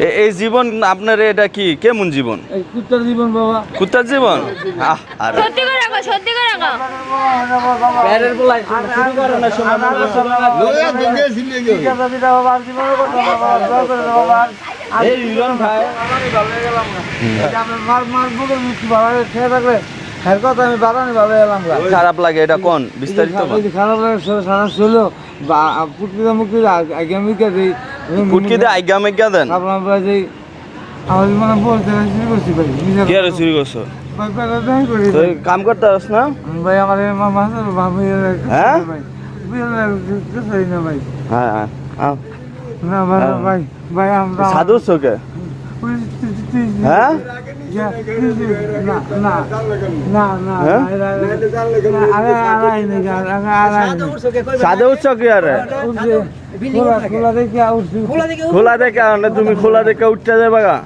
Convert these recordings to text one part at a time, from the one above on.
এ- এই জীবন আপনার এটা কি? কেমন জীবন? কুত্তার জীবন বাবা। কুত্তার জীবন? আর সত্যি করে রাখো সত্যি করে রাখো প্যারের বলাই শুরু করো না সময় মতো। ঠিকানা দিটা বাবা আর জীবনে বাবা দোয়া করে বাবা। এই ভাই। আমি ভালো গেলাম না। মার মার বুকের মৃত্যু ভালো খেয়ে থাকলে এর কথা আমি বাড়ানি এলাম খারাপ লাগে এটা কোন? বিস্তারিত খারাপ লাগে সারা ছিল বা পুটকিটা মুক্তি আগে আমি কে দিই আজ্ঞা মেজ্ঞা দেন। আপনার ভাই যে আমার মানে বলতে করছি ভাই। কি আর চুরি করছ? কাম করতে পারস না? ভাই আমার এই মা ভাবি হ্যাঁ? ভাই হ্যাঁ হ্যাঁ না ভাই হ্যাঁ। ভাই ভাই আমরা সাধু চোখে? হ্যাঁ? হ্যাঁ? আরে আরে উঠছে খোলা খোলা দেখি তুমি খোলা দেখে উঠতে যাবে গা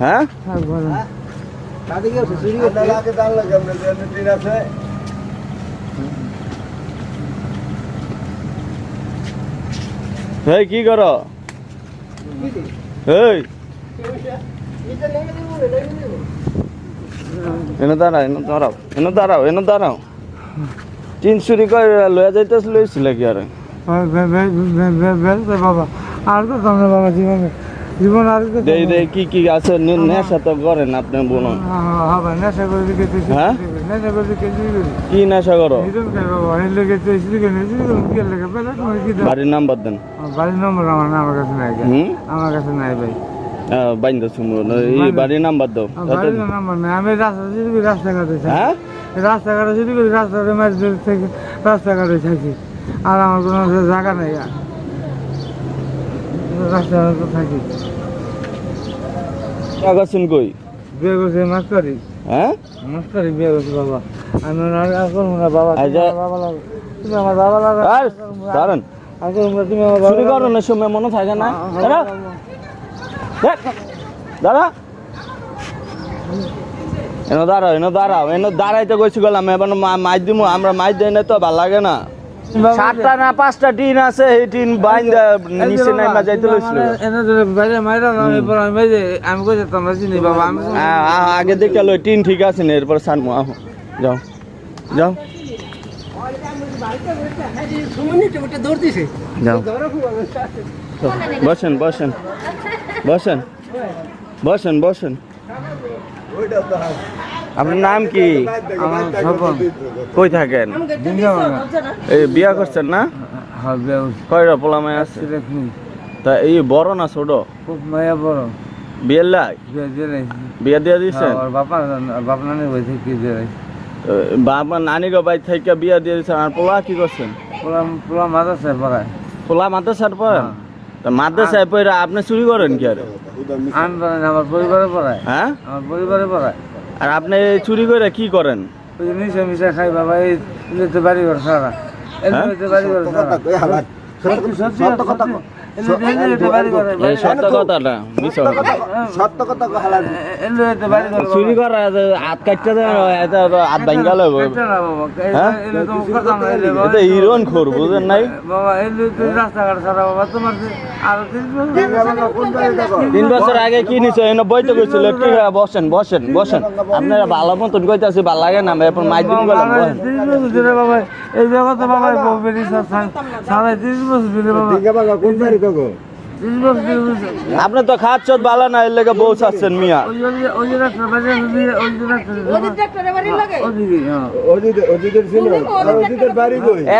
হ্যাঁ কি কর এই এনে দাঁড়াও এনে দাঁড়াও এনে দাঁড়াও এনে দাঁড়াও। তিন চুরি করে লয়ে যাইতে লইছিল কি আর? বাবা আর তো তোমরা বাবা জীবনে জীবন আর দেই দেই কি কি আছে? নেশা তো করেন আপনি বলুন। হবে নেশা করে দিকে হ্যাঁ? নেশা করে দিকে কি নেশা করো? বাড়ির নাম্বার দেন। বাড়ির নম্বর আমার আমার কাছে নাই। আমার কাছে নাই ভাই। বাইন্দ সুমো এই বাড়ির নাম্বার দাও বাড়ির নাম্বার নাই আমি রাস্তা যদি রাস্তাঘাটে হ্যাঁ? রাস্তাঘাটে যদি রাস্তাঘাটে মাঝ থেকে রাস্তাঘাটে থাকি আর আমার কোনো জায়গা নেই। রাস্তাঘাটে থাকি। কাগজ কই? বিয়ে করছে মাস্টারি হ্যাঁ? মাস্টারি বিয়ে করছে বাবা। আমি আর করব না বাবা আমার বাবা লাগো তুমি আমার বাবা লাগো আর দাঁড়ান। আর করব না, তুমি আমার বাবা চুরি করো না সময় মনে থাকে না। দাঁড়া। এনে দাঁড়াও এনে দাঁড়াও এনে দাঁড়াইতে কইছি গেলাম এবার মাছ দিমু আমরা মাছ দেই না তো ভালো লাগে না। সাতটা না পাঁচটা টিন আছে এই টিন বাইন নিচে যাইতে লইছিল। বাইরে মাইরা না, এরপর আমি চিনি বাবা আগে দেখে লই টিন ঠিক আছে না এরপর সানমু আহ। যাও যাও। যাও। বসেন বসেন। বসেন। বসেন বসেন। আপনার নাম কি? কই থাকেন? এই বিয়া করছেন না? হ্যাঁ বিয়ে করছি। কয়টা আছে? তা এই বড় না ছোট? খুব মায়া বড়। বিয়ের লাই? বিয়ে দিয়ে রাখছি বিয়া দিয়ে দিচ্ছেন আর বাবা বাপ নানি বই থেকে বাবা নানি গো বাই থেকে বিয়া দিয়ে দিচ্ছেন আর পোলা কি করছেন? পুরা পুরা মাদ্রাসায় পড়ায়। পোলা মাদ্রাসার পড়েন? হ্যাঁ। তা মাদ্রাসায় পড়ে আপনি চুরি করেন কি আর? আমি আমার পরিবারে পড়ায়। হ্যাঁ? আমার পরিবারে পড়ায়। আর আপনি এই চুরি করে কি করেন? ওই মিশে মিশে খাই বাবা এই বাড়ি ঘর সারা? এলিতে বাড়ি ঘর সারা। সত্যি সত্যি কথা চুরি করা হাত কাটতে হাত ভাঙ্গা লব হ্যাঁ? এটা হিরোন খোর বুঝেন নাই? তিন বছর আগে কি নিছো? এনে বইতে কইছিল কি হয়, বসেন বসেন বসেন। আপনারা ভালো মতন কইতাছি ভালো লাগে না এরপর মাইক দিন গেলাম এই জগতে বাবা। সাড়ে তিরিশ বছর আপনি তো খাচ্ছ ভালো না এর লেগে বউ চাচ্ছেন মিয়া।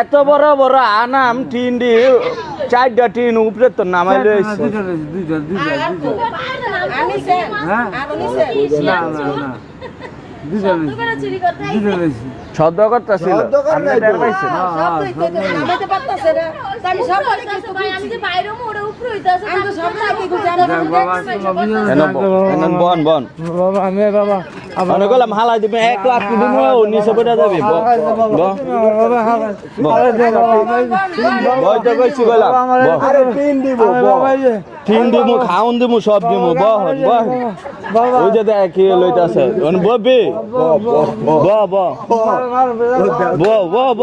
এত বড় বড় আনাম টিন দি চারটা টিন উপরে তো নামাই রয়েছে। দুইটা দুইটা দুইটা রয়েছে শব্দ করতেছিল আপনি টের পাইছেন? বন বন বাবা আমি বাবা আমি গেলাম হালাই দিবে এক লাখ দিব নিচে পড়ে যাবি ব ব বাবা হ্যাঁ বইতে কইছি গেলাম তিন দিব খাউন দিমু সব দিমু বহন বহ ওই যে দেখ কি লইতাছে। ববি। ব ব। ব ব ব।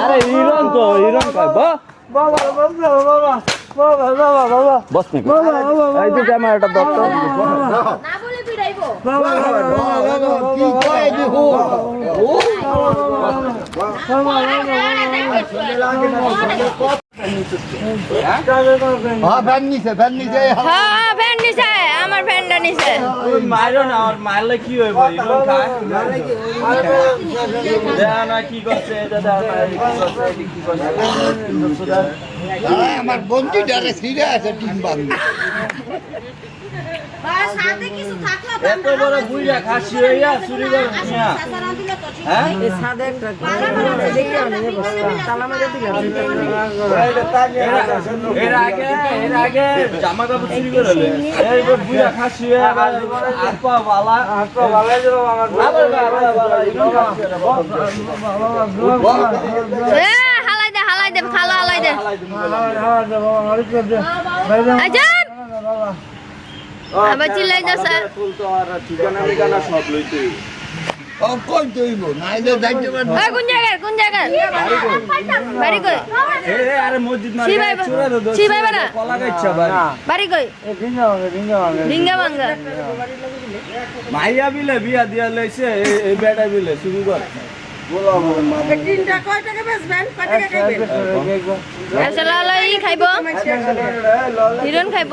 আরে হিরন তো হিরন কয় বাবা বাবা বাবা। বস নি বাবা বাবা এই যে ক্যামেরাটা দত্ত। না বলে পিড়াইবো বাবা কি কয় দি হো হ্যাঁ ফ্যান নিছে ভ্যান নিছে হ্যাঁ ভ্যান নিছে। আমার ফ্যানটা নিছে। ওই মারো না আর মারলে কি হইব? ইরন খায়? দেয়া না কি করছে দাদা কি করছে এটি কি করছে। আমার বন্ধু ডারে ছিড়ে আছে টিম বান্ধ সাথে কিছু থাকল এত বড় বুইরা খাসি হইয়া চুরি করে মিয়া হ্যাঁ এর আগে এর আগে জামা কাপড় চুরি করে লই এই বুইরা খাসি হইয়া আবার হাত বালা হাত পা ভালো আমার আবার বাবা বাবা ইরন খাসি হইয়া বস। হালাই দে হালাই দে খালো হালাই দে আবার চিল্লাই যাচ্ছে ফুল তো আর ঠিকানা ঠিকানা সব লইতে। ও দইব নাইলে যাইতে পারবে। ওই কোন জায়গায় কোন জায়গায়? বাড়ি কই? এ এ, আরে মসজিদ মার চুরা দো শিবাই বাড়া। কলা গাইছা ভাই বাড়ি কই? ডিঙ্গা ভাঙে ডিঙ্গা ভাঙে ডিঙ্গা ভাঙ্গা মাইয়া বিলে বিয়া দিয়া লইছে এই- বেটা বিলে শুরু কর আসলে হলো ই খাইব। হিরণ খাইব।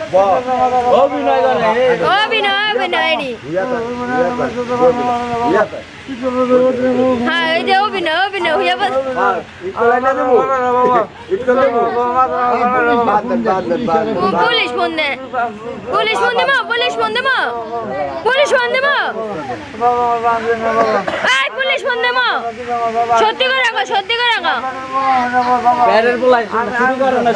অভিনয় অভিনয় হ্যাঁ এই যে অভিনয় অভিনয়, হইয়া বস। পুলিশ ফোন দে পুলিশ ফোন দেবো পুলিশ ফোন দেবো দেবো সত্যি করে রাখো সত্যি করে রাখো। প্যারের বলাই শুরু করে না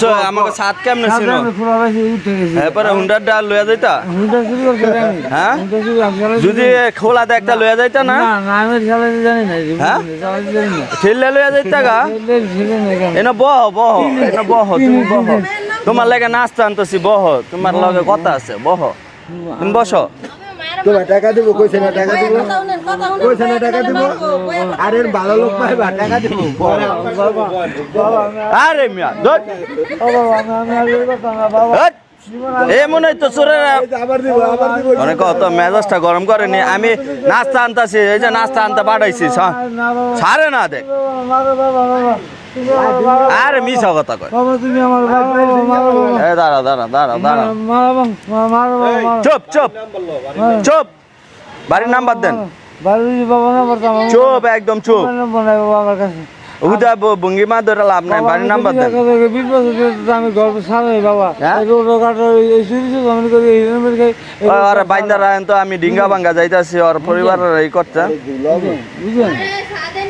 লয়া আমাকে সাত কেমনে ছিল এরপরে হুন্ডার ডাল লইয়া যাইতা? হ্যাঁ? যদি খোলা দেখতা লইয়া যাইতা না? হ্যাঁ? ঠেললে লইয়া যাইতা গা? এনে বহ বহ এনে বহ তুমি বহ। তোমার লাগে নাস্তা আনতেছি বহ তোমার লগে কথা আছে বহ তুমি বসো তোমার টাকা দিব কইছে না টাকা দিব কইছে না টাকা দিব আর এর ভালো লোক পাইবা টাকা দিব আরে মিয়া ধর হট। এ মনে হয় তো চোরের কত মেজাজটা গরম করেনি। আমি নাস্তা আনতাছি এই যে নাস্তা আনতে পাঠাইছি ছাড়ে না দেখ। আর মিশা কথা কয়। এ দাঁড়া দাঁড়া দাঁড়া দাঁড়া। চুপ চুপ চুপ। বাড়ির নাম্বার দেন। চুপ একদম চুপ। আমার কাছে। উদা ভঙ্গিমা ধরে লাভ নাই বাড়ির নাম্বার দেন। বিশ বছর আমি গল্প সারাই বাবা। হ্যাঁ? আর বাইন্দা রায়ন তো আমি ডিঙ্গা ভাঙ্গা যাইতাছি ওর পরিবারের এই করতে। বুঝলেন? সাদে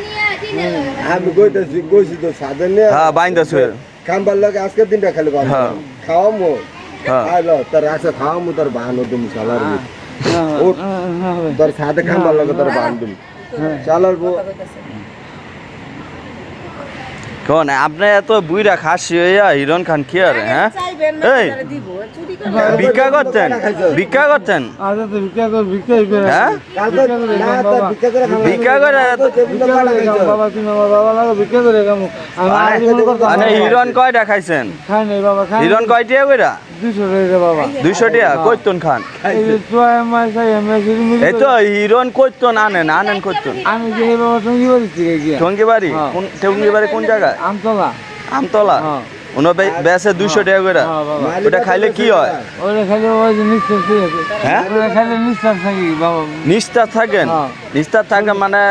কিনে আমি কইতাছি কইছি তো সাধন নিয়ে। হ্যাঁ বাইন্দা শুয়ে খাম্বার লাগে আজকের দিনটা খালি হ্যাঁ। খাওয়ামো। হ্যাঁ। আইলো তোর আছে খাওয়ামো তোর বাহানো তুমি সালার হ্যাঁ। তোর সাথে খাম্বার লাগে তোর বাহান তুমি চালার কোন আপনি এত বুইরা খাসি হইয়া হিরণ খান কি আর হ্যাঁ এই ভিক্ষা করছেন ভিক্ষা করতেন আচ্ছা ভিক্ষা কর ভিক্ষা করে হ্যাঁ ভিক্ষা করে খাওয়া ভিক্ষা করে বাবা মানে হিরণ কয়টা খাইছেন খাই নাই বাবা খাই হিরণ কয়টিয়া কইরা? দুশো টাকা বাবা। দুইশো টিয়া কইতুন খান। এই তো কইতুন আনেন আনেন কইতন। আমি যে এই বাবা টঙ্গি বাড়ি থেকে গিয়া। টঙ্গি বাড়ি হ্যাঁ। কোন টঙ্গি বাড়ি কোন জায়গায়? আমতলা। আমতলা? হ্যাঁ। উনো বেসে দুইশো টাকা কইরা হ্যাঁ ওটা খাইলে কি হয়? ওরা খালি ওই হ্যাঁ? ওরা খালি নিঃশ্বাস থাকি বাবা। নিস্তার থাকেন? হ্যাঁ। নিস্তার থাকে মানে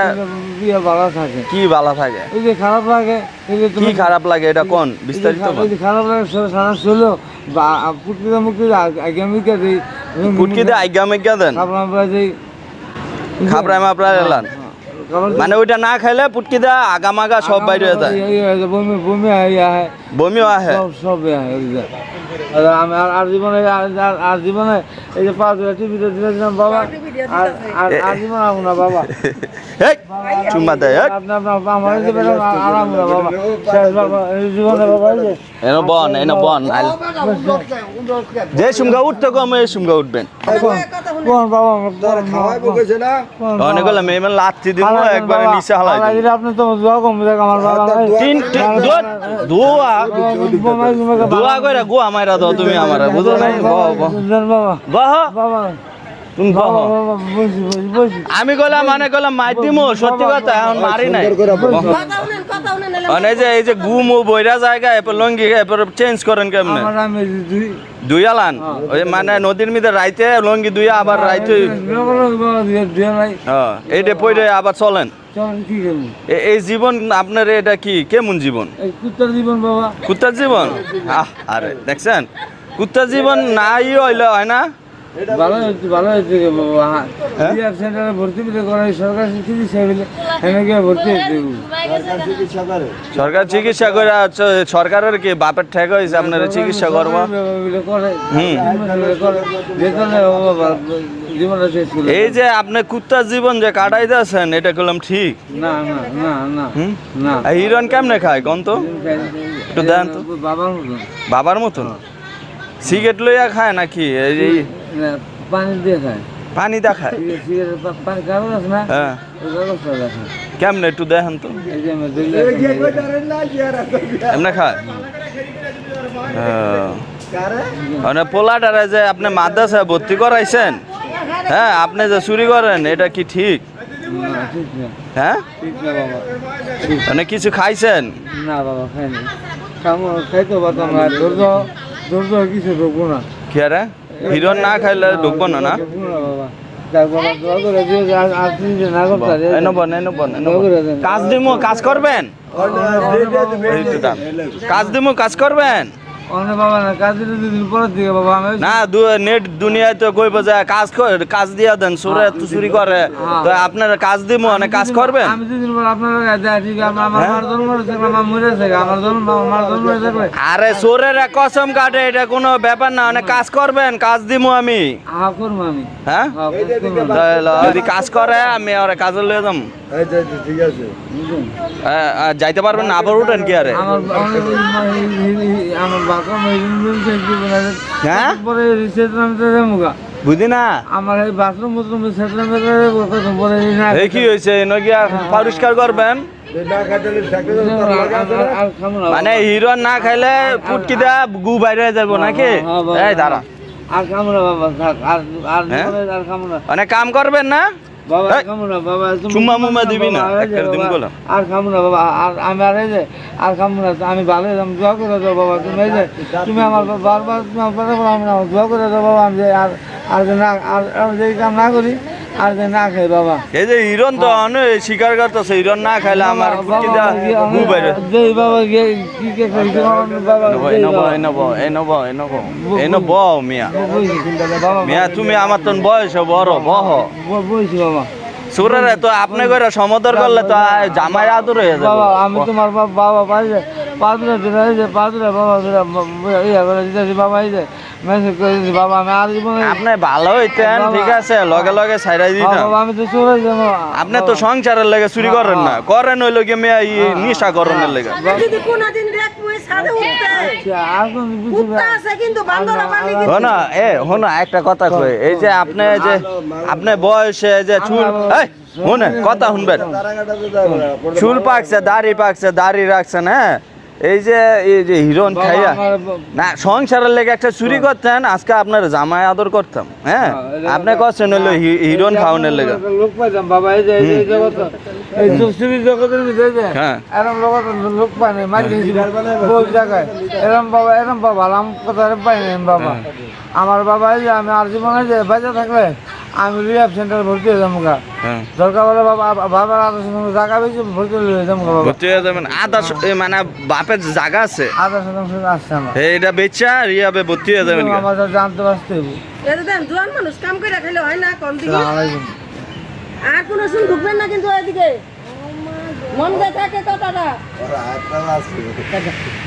বিয়ে ভালো থাকে। কি ভালো থাকে? এই যে খারাপ লাগে এই যে কি খারাপ লাগে এটা কোন? বিস্তারিত বল। খারাপ লাগে সারা বা পুটকিতে মুক্তি আগে কে দিই আজ্ঞা মেজ্ঞা দেন। খাবার আমরা দিই খাবরায় মাপড়ায় এলান। খাবার মানে ওইটা না খাইলে পুটকি দা আগামাগা সব বাইরে হয়ে যায়। বমি বমি আহে বমিও আহে। সব। আর আমি আর আর জীবনে আর- জীবনে এই যে পাঁচ হাজার টিভিতে দিয়েছিলাম বাবা। আর আর আর জীবন না বাবা। এই চুম্মা দেয় এনো বন এনো বন যে সুমগা উঠতে কম এই সুমগা উঠবেন। অনেক হলো মেয়ে মানে দিব একবারে নিচে হালাই আপনি তো দোয়া কম দেখ আমার বাবা তিন দোয়া দোয়া। দোয়া কইরা গোয়া দাও তুমি আমারে বুঝো নাই? বহ বহ। বাবা বাবা। তুমি আমি গলাম মানে গলাম মাই দিমু সত্যি কথা এখন মারি নাই। মানে এই যে এই যে গুম ও বইরা জায়গা এরপর লঙ্গি এরপর চেঞ্জ করেন কেমনে? আমার আমি দুই দুই আলান? ওই মানে নদীর মধ্যে রাইতে লঙ্গি দুই আবার রাইতে এইটা পইরে আবার চলেন। এই জীবন আপনার এটা কি? কেমন জীবন? কুত্তার জীবন বাবা। কুত্তার জীবন? আহ আরে দেখছেন? কুত্তার জীবন নাই হইলে হয় না? ভালো হয়েছে ভালো হয়েছে হ্যাঁ? সেন্টারে ভর্তি করে সরকার চিকিৎসা বিলে এনে গিয়ে ভর্তি হয়েছে করে। সরকার চিকিৎসা করে আচ্ছা, সরকারের কি বাপের ঠেক হয়েছে? আপনার চিকিৎসা করব? এই যে আপনি কুত্তার জীবন যে কাটাইতেছেন এটা করলাম ঠিক? না না না না না। হিরণ কেমনে খায় কোন তো? একটু দেন তো। বাবার মতন। বাবার মতন? সিগারেট লইয়া খায় নাকি? এই পানি দিয়ে খায় কাগজ আছে না? হ্যাঁ। কাগজটা কেমনে একটু দেখেন তো? এমনে খায়? হ্যাঁ। মানে পোলাটারে যে আপনি মাদ্রাসায় ভর্তি করাইছেন হ্যাঁ আপনি যে চুরি করেন এটা কি ঠিক? না ঠিক না। হ্যাঁ? ঠিক না বাবা। মানে কিছু খাইছেন? না বাবা খাইনি। খাইতে পারতাম না। ধৈর্য ধৈর্য কিছু ঢুকবো না। কি আরে? হিরণ না খাইলে ঢুকবো না না। কাজ দিমু কাজ করবেন। কাজ দিমু কাজ করবেন অন্য বাবা না কাজ দিলে দুদিন পরের দিকে বাবা আমি না দু নেট দুনিয়ায় তো কইব যে কাজ কর কাজ দিয়া দেন সুরে চুরি করে। তো আপনার কাজ দিমু মানে কাজ করবেন? আমি দুদিন পর আপনার কাছে ঠিক আছে আমার হ্যাঁ? জন্ম হয়েছে আমার মরে আমার জন্ম আমার জন্ম হয়েছে আরে সোরের কসম কাটে এটা কোনো ব্যাপার না মানে কাজ করবেন কাজ দিমু আমি। করব হ্যাঁ? করব যদি কাজ করে আমি ওরে কাজে লয়ে যাম। ঠিক আছে। যাইতে পারবেন না আবার উঠেন কি আরে? আমার আমার বাবা হ্যাঁ? পরে রিসেট নামতে মুখা বুঝি না? আমার এই বাথরুম বাথরুম সেটলাম পরে না এই কি নগিয়া পরিষ্কার করবেন? মানে হিরো না খাইলে পুটকি দেয়া গু বাইরে যাব নাকি? হ্যাঁ, বাবা। এই দাঁড়া। আর খামো বাবা আর আর হ্যাঁ? জীবনে আর মানে কাম করবেন না? বাবা না বাবা চুম্মা মুম্মা দিবি না, একটা দিন বললাম। আর খামো না বাবা আর আমি আর এই যে আর খামো না আমি ভালো আমি দোয়া করে দাও বাবা তুমি এই যে তুমি আমার বারবার তুমি আমার কথা বলো আমি দোয়া করে দাও বাবা আমি আর আর না আর কাম না করি আর যে না খাই বাবা। এই যে হিরণ তো অনেক স্বীকার করতেছে হিরণ না খাইলে আমার পুটকি দেয়া বাইরে যে বাবা গিয়ে কি কে কইছে বাবা এই নব এই নব এই নব এই নব এই নব মিয়া। মিয়া তুমি আমার তো বয়স বড় বহ। ব- বইছি বাবা। সুরের তো আপনি করে সমদর করলে তো জামাই আদর হয়ে যাবে। বাবা আমি তোমার বাবা বাবা পাইছে এই যে বাবা ইয়া করে বাবা এই আপনি ভালো হইতেন ঠিক আছে লগে লগে তো আপনি তো সংসারের লেগে চুরি করেন না। করেন ওই লোকে মেয়া নিশা করণের লেগে। হনা এ হনা একটা কথা কই। এই যে আপনি যে আপনি বয়সে যে চুল এই শুনে কথা শুনবেন। চুল পাকছে দাড়ি পাকছে দাড়ি রাখছেন হ্যাঁ এই যে এই যে হিরণ খাইয়া না সংসারের লেগে একটা চুরি করতেন আজকে আপনার জামাই আদর করতাম হ্যাঁ? আপনি করছেন হইল হিরণ খাওয়ানোর লেগে। লোক পাইতাম বাবা এই যে এই জগৎ এই সুস্থির জগতের ভিতরে হ্যাঁ। এরম লোক লোক পাই নাই মারি গেছি জায়গায়। এরম বাবা এরম বাবা আলাম কথা পাই নাই বাবা। আমার বাবা এই যে আমি আর জীবনে যে বেঁচে থাকলে আমি রিহাব সেন্টার ভর্তি হয়ে যাব গা। হ্যাঁ। দরকার বলে বাবা বাবার আদার শতাংশ জায়গা পেয়েছি ভর্তি হয়ে যাব গা ভর্তি হয়ে যাবেন। আধা শ- এ মানে বাপের জায়গা আছে? আদার শতাংশ আসছে আমার। এইটা বেচা রিয়াবে ভর্তি হয়ে যাবেন আমার যা জানতে পারতে হবে এটা দেন জোয়ান মানুষ কাম করে খেলে হয় না কম দিকে আর কোনো শুন ঢুকবেন না কিন্তু এদিকে। মন যায় থাকে কথাটা। ওরা হাতটা আছে।